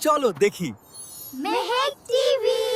চলো দেখি। মেহেক টিভি।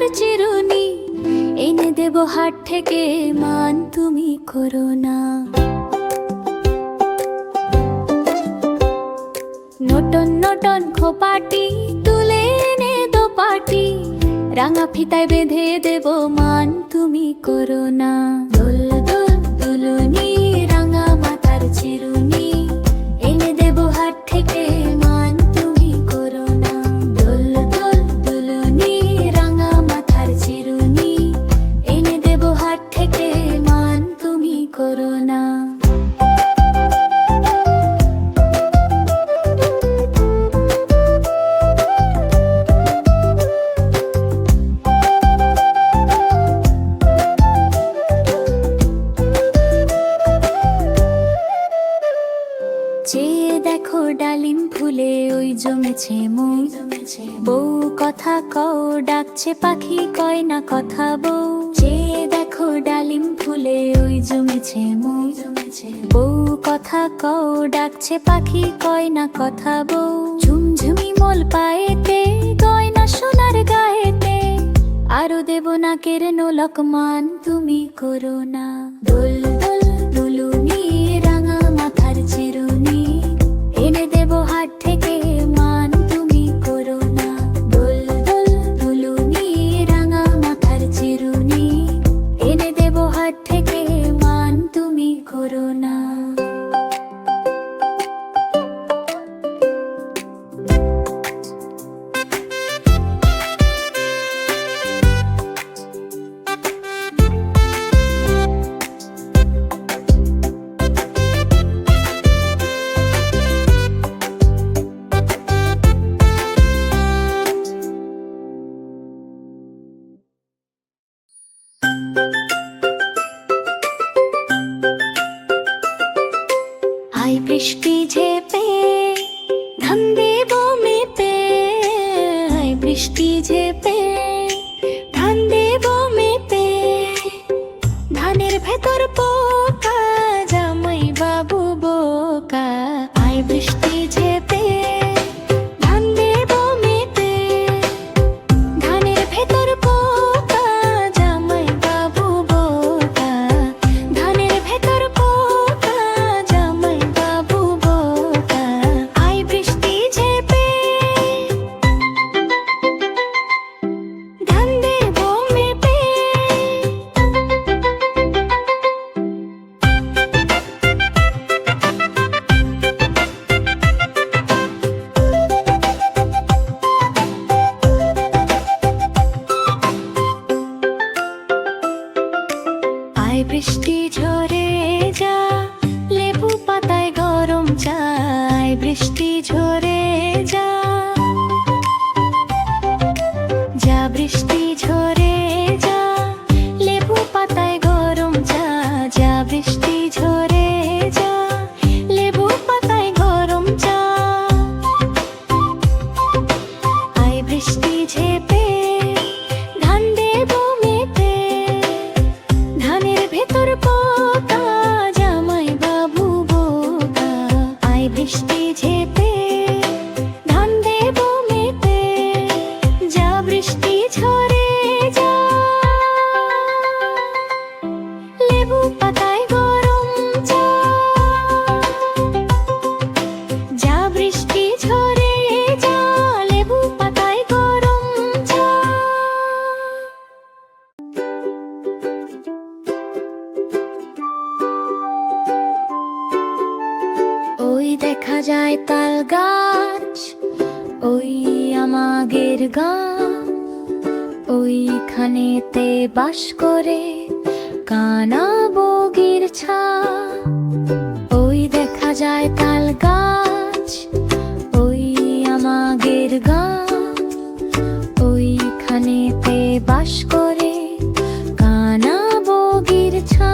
মাথার চিরুনি। এনে দেব হাট থেকে মান, তুমি করো না। নটন নটন খোপাটি তুলে এনে দো পাটি রাঙা ফিতায় বেঁধে দেব মান, তুমি করো না। দোল দোল, দুলুনি, রাঙা চিরুনি। ডাকছে পাখি কয় না কথা বউ। যে দেখো ডালিম ফুলে, ওই জমেছে মৌ। বউ কথা কও, ডাকছে পাখি কয় না কথা বউ। ঝুমঝুমি মোল পায়েতে, গয়না সোনার গায়েতে। আরও দেব না কেড়ে নোলক মান, তুমি করো না। দোল দোল, দুলুনি, রাঙা মাথার চিরুনি। এনে দেব হাট তাই বৃষ্টি ঝেপে যে বাস করে কানা বগির ছা ওই দেখা যায় তাল গাছ, ওই আমাগের গা ওইখানেতে বাস করে কানা বগির ছা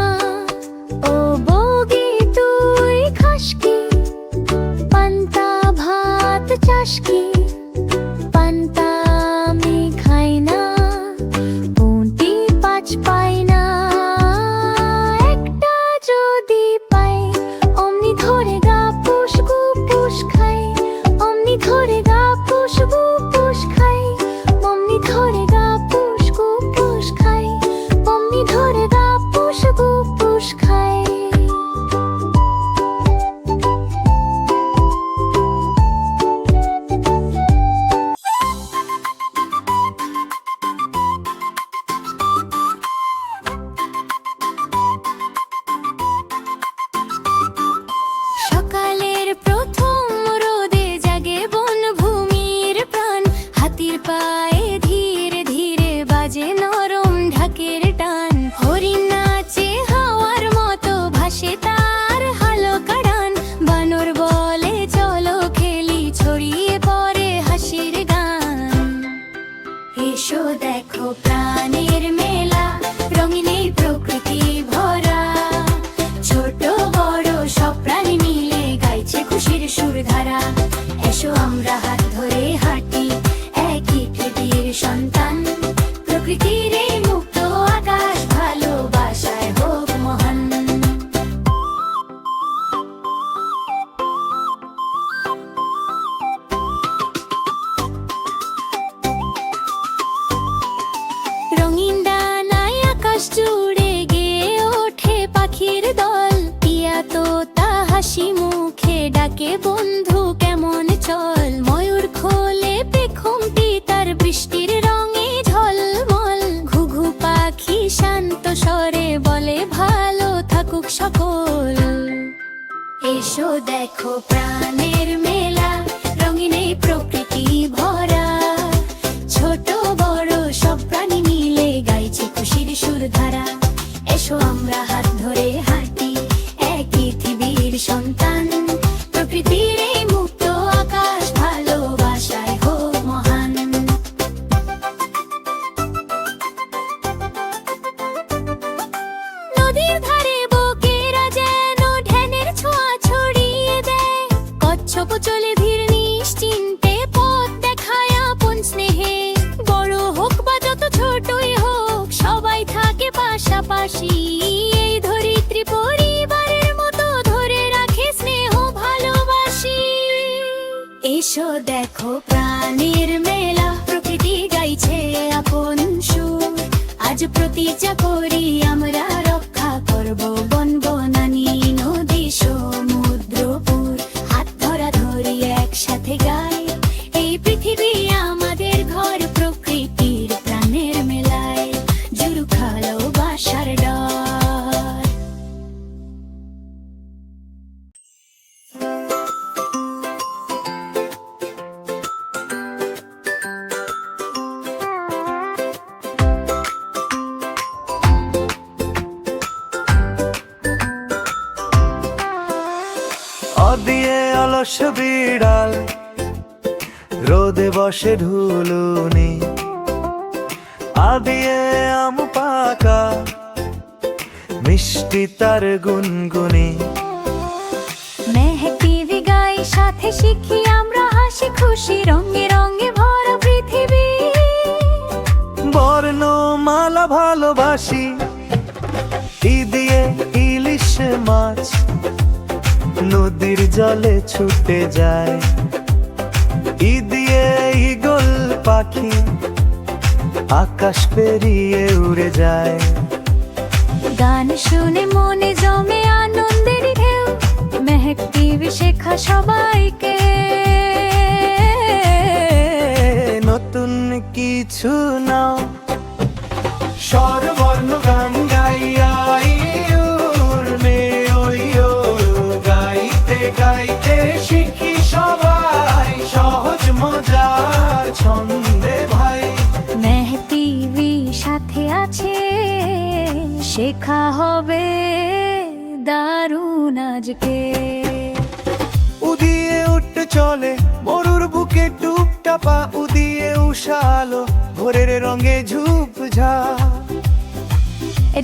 ও বগি, তুই খাসকি? পান্তা ভাত চাস দেখো প্রাণের মেলা রঙিন এই প্রকৃতি ভরা। ছোট বড় সব প্রাণী মিলে গাইছে খুশির সুরধারা। দিয়ে অলস বিড়াল। রোদে বসে ঢুলুনি। আদিয়ে আম পাকা। মিষ্টি তার গুনগুনি। মেহেটিভি গাই সাথে শিখি আমরা হাসি খুশি রঙে রঙে ভরা পৃথিবী। বর্ণমালা ভালোবাসি। দিয়ে ইলিশ মাছ। নদীর জলে ছুটে যায়। ই দিয়ে ইগল পাখি আকাশ পেরিয়ে উড়ে যায়। গান শুনে মনে জমে আনন্দের ঢেউ মেহেক টিভি শেখা সবাইকে। নতুন কিছু নাও শেখা হবে দারুণ আজকে। উদিয়ে উঠতে চলে মরুর বুকে টুপ টাপা উদিয়ে উষালো ভোরের রঙে ঝুপ ঝা।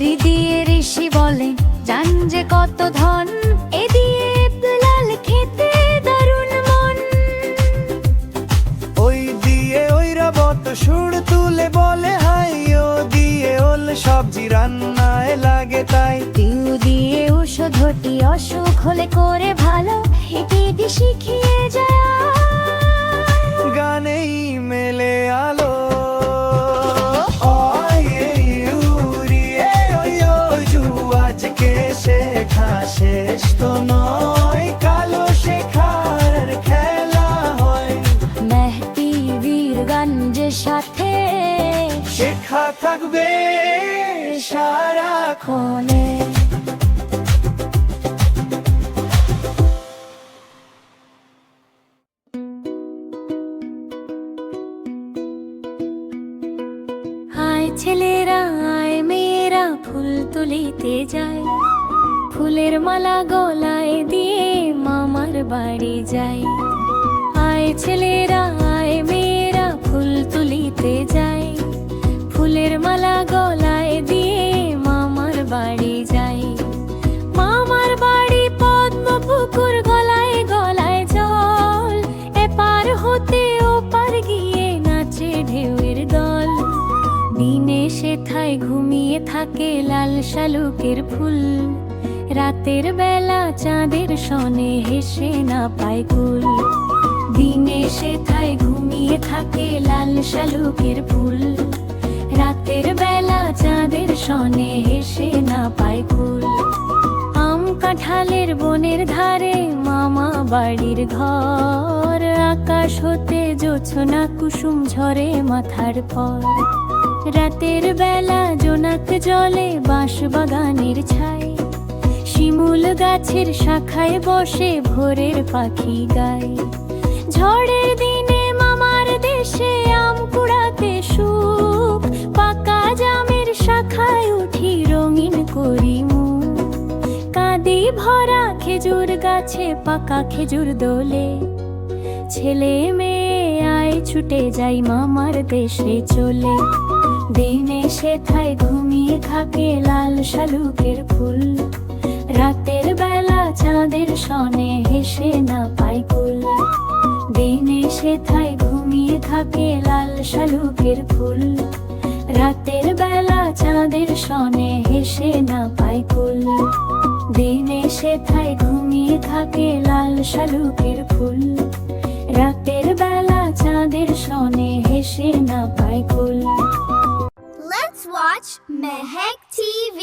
হৃদিয়ে ঋষি বলে জান যে কত ধন এ দিয়ে লাল খেতে দারুণ মন। ওই দিয়ে ওইরা বত সুর তুলে বলে সবজি রান্নায় লাগে তাই। পিউ দিয়ে ঔষধটি অসুখ হলে করে ভালো শিখিয়ে যায়। গানেই মেলে আলো। শেখা শেষ তো নয় কালো শেখার খেলা হয়। মেহতি বীর গঞ্জের সাথে শেখা থাকবে হায় ছেলেরা আয় মেয়েরা, ফুল তুলিতে যায় ফুলের মালা গলায় দিয়ে মামার বাড়ি যায় ছেলেরা আয় মেয়েরা, ফুল তুলিতে যায় ফুলের মালা গলায় দিয়ে বাড়ি যায় মামার বাড়ি পদ্ম পুকুর গলায় গলায় জল। এপার হতে ওপার গিয়ে নাচে ঢেউয়ের দল। দিনে সেথায় ঘুমিয়ে থাকে লাল শালুকের ফুল। রাতের বেলা চাঁদের সনে হেসে না পায় কুল। দিনে সেথায় ঘুমিয়ে থাকে লাল শালুকের ফুল। রাতের বেলা চাঁদের সনে কাঁঠালের বনের ধারে মামা বাড়ির ঘর। আকাশ হতে জোছনা কুসুম ঝরে মাথার পর। রাতের বেলা জোনাক জলে বাঁশ বাগানের ছাই। শিমুল গাছের শাখায় বসে ভোরের পাখি গায় ঝড়ের দিনে মামার দেশে আম কুড়াতে ভরা খেজুর গাছে, পাকা খেজুর দোলে। ছেলে মেয়ে, আয় ছুটে যাই মামার দেশে চলে। দিনে সেথায় ঘুমিয়ে থাকে লাল শালুকের ফুল। রাতের বেলা চাঁদের সনে হেসে না পাই কুল। দিনে সেথায় ঘুমিয়ে থাকে লাল শালুকের ফুল। রাতের বেলা চাঁদের সনে হেসে না পাই কুল। দিনে সেথায় ঘুমিয়ে থাকে লাল শালুকের ফুল রাতের বেলা চাঁদের সনে হেসে না পায় কুল Let's watch Mehek TV.